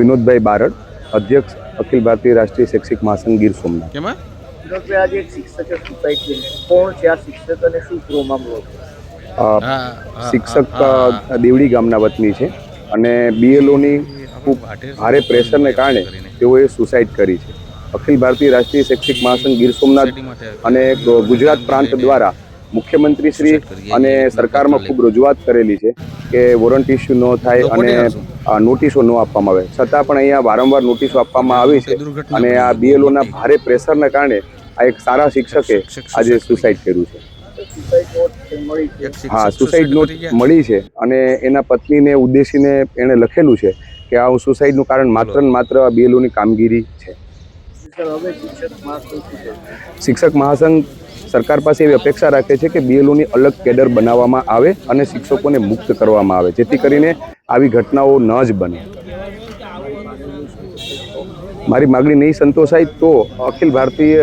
વિનોદભાઈ બારડ અધ્યક્ષ અખિલ ભારતીય રાષ્ટ્રીય શૈક્ષિક મહાસંઘ ગીર સોમનાથ. શિક્ષક શિક્ષક દેવડી ગામના વતની છે અને બીએલઓની ખૂબ ભારે પ્રેશરને કારણે તેઓએ સુસાઇડ કરી છે. અખિલ ભારતીય રાષ્ટ્રીય શૈક્ષિક મહાસંઘ ગીર સોમનાથ અને ગુજરાત પ્રાંત દ્વારા મુખ્યમંત્રી શ્રી અને સરકારમાં ખૂબ રજૂઆત કરેલી છે કે વોરંટ ઇસ્યુ ન થાય અને નોટિસો ન આપવામાં આવે. છતાં પણ અહીંયા વારંવાર નોટિસો આપવામાં આવી છે અને આ બીએલઓના ભારે પ્રેશરના કારણે આ એક સારા શિક્ષકે આજે સુસાઇડ કર્યું છે. હા સુસાઇડ નોટ મળી છે અને એના પત્નીને ઉદ્દેશીને એણે લખેલું છે કે આ સુસાઇડનું કારણ માત્ર ને માત્ર આ બીએલઓની કામગીરી છે. શિક્ષક મહાસંઘ સરકાર પાસે એવી અપેક્ષા રાખે છે કે બીએલઓની અલગ કેડર બનાવવામાં આવે અને શિક્ષકોને મુક્ત કરવામાં આવે, જેથી કરીને આવી ઘટનાઓ ન જ બને. મારી માગણી નહીં સંતોષાય તો અખિલ ભારતીય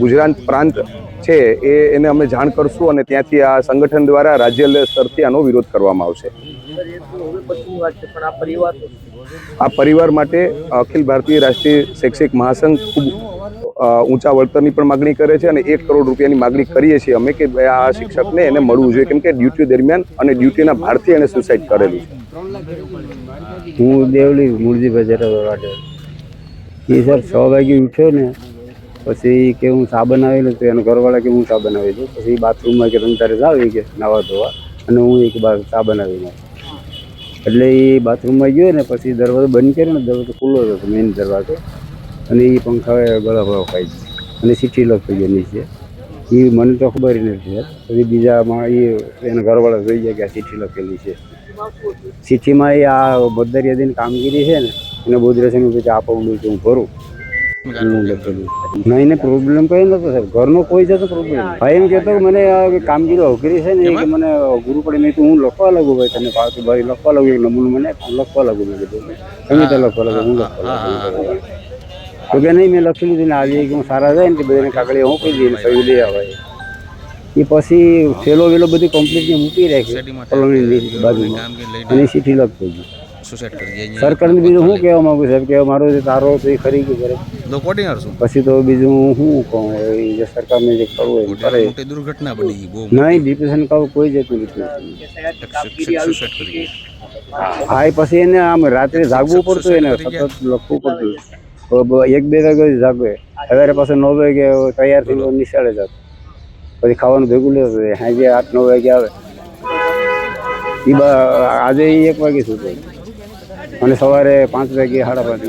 ગુજરાત પ્રાંત છે એ એને અમે જાણ કરશું અને ત્યાંથી આ સંગઠન દ્વારા રાજ્ય સ્તરથી આનો વિરોધ કરવામાં આવશે. આ પરિવાર માટે અખિલ ભારતીય રાષ્ટ્રીય શૈક્ષિક મહાસંઘ ખૂબ ઊંચા વળતરની પણ માગણી કરે છે અને એક કરોડ રૂપિયાની માગણી કરીએ છીએ અમે કે આ શિક્ષકને એને મળવું જોઈએ. કેમ કે ડ્યુટી દરમિયાન અને ડ્યુટીના ભારથી એને સુસાઇડ કરેલું છે. હું દેવલી મૂળજીભાઈ જરા વાડે એ સર છ વાગે ઉઠ્યો ને, પછી કે હું સાબન બનાવેલું તો એનો ઘરવાળા કે હું સાબન આવી છું પછી બાથરૂમમાં કે જાવ એ કે નાવા ધોવા. અને હું એક બાર સાબન આવી એટલે એ બાથરૂમમાં ગયો ને, પછી દરવાજો બંધ કર્યો ને, દરવાજો ખુલ્લો હતો મેઇન દરવાજો. અને એ પંખાએ ગળા ખાઈ ગયો અને સીટી લોક થઈ ગયા નીચે એ મને તો ખબર નથી પછી બીજામાં એ એના ઘરવાળા જોઈ જાય કે આ ચિઠ્ઠી લખેલી છે. સિટીમાં એ આ મતદાર યાદીની કામગીરી છે ને એને બોધરેશન પછી આ પગલું છે હું ભરું. છે. નહીં ને પ્રોબ્લેમ કઈ નતો સાહેબ. ઘરનો કોઈ જતો પ્રોબ્લેમ ભાઈ એમ કહેતો મને કામગીરી અઘરી છે ને એ કે મને ગુરુ પડે. નહીં તો હું લખવા લાગુ ભાઈ તને? પાવતી ભાઈ લખવા લાગુ? એક નમૂનું મને? લખવા લાગુ મેં કીધું. તમે તો લખવા લાગુ હું લખવા લાગુ. તો કે નહીં મેં લખી લીધું ને આજે કે હું સારા જાય ને તે બધાને કાગળિયા હું કહી દઈએ કયું લઈ આવે એ પછી થેલો વેલો બધી કમ્પ્લીટ મૂકી રાખી પલંગની બાજુમાં અને સીટી લગ થઈ ગઈ સુસાઇડ કરી ગયા સરકારને બીજું શું કહેવા માંગુ સાહેબ કે મારો જે તારો તો એ ખરી ગયું કરે તો કોર્ડિનેટર શું પછી તો બીજું હું શું કહું એ જે સરકારને જે કરવું હોય એ કરે મોટી દુર્ઘટના બની ગઈ બહુ નહીં ડિપ્રેશન કહું કોઈ જતું નથી શિક્ષક સુસાઇડ કરી ગયા હા એ પછી એને આમ રાત્રે જાગવું પડતું એને સતત લખવું પડતું તો બ- એક બે વાગે જાગે સવારે પાસે નવ વાગે તૈયાર થઈ નિશાળે જતો પછી ખાવાનું ભેગું લેતો સાંજે આઠ નવ વાગે આવે. એ બ- આજે એક વાગે સુતો અને સવારે પાંચ વાગે સાડા પાંચ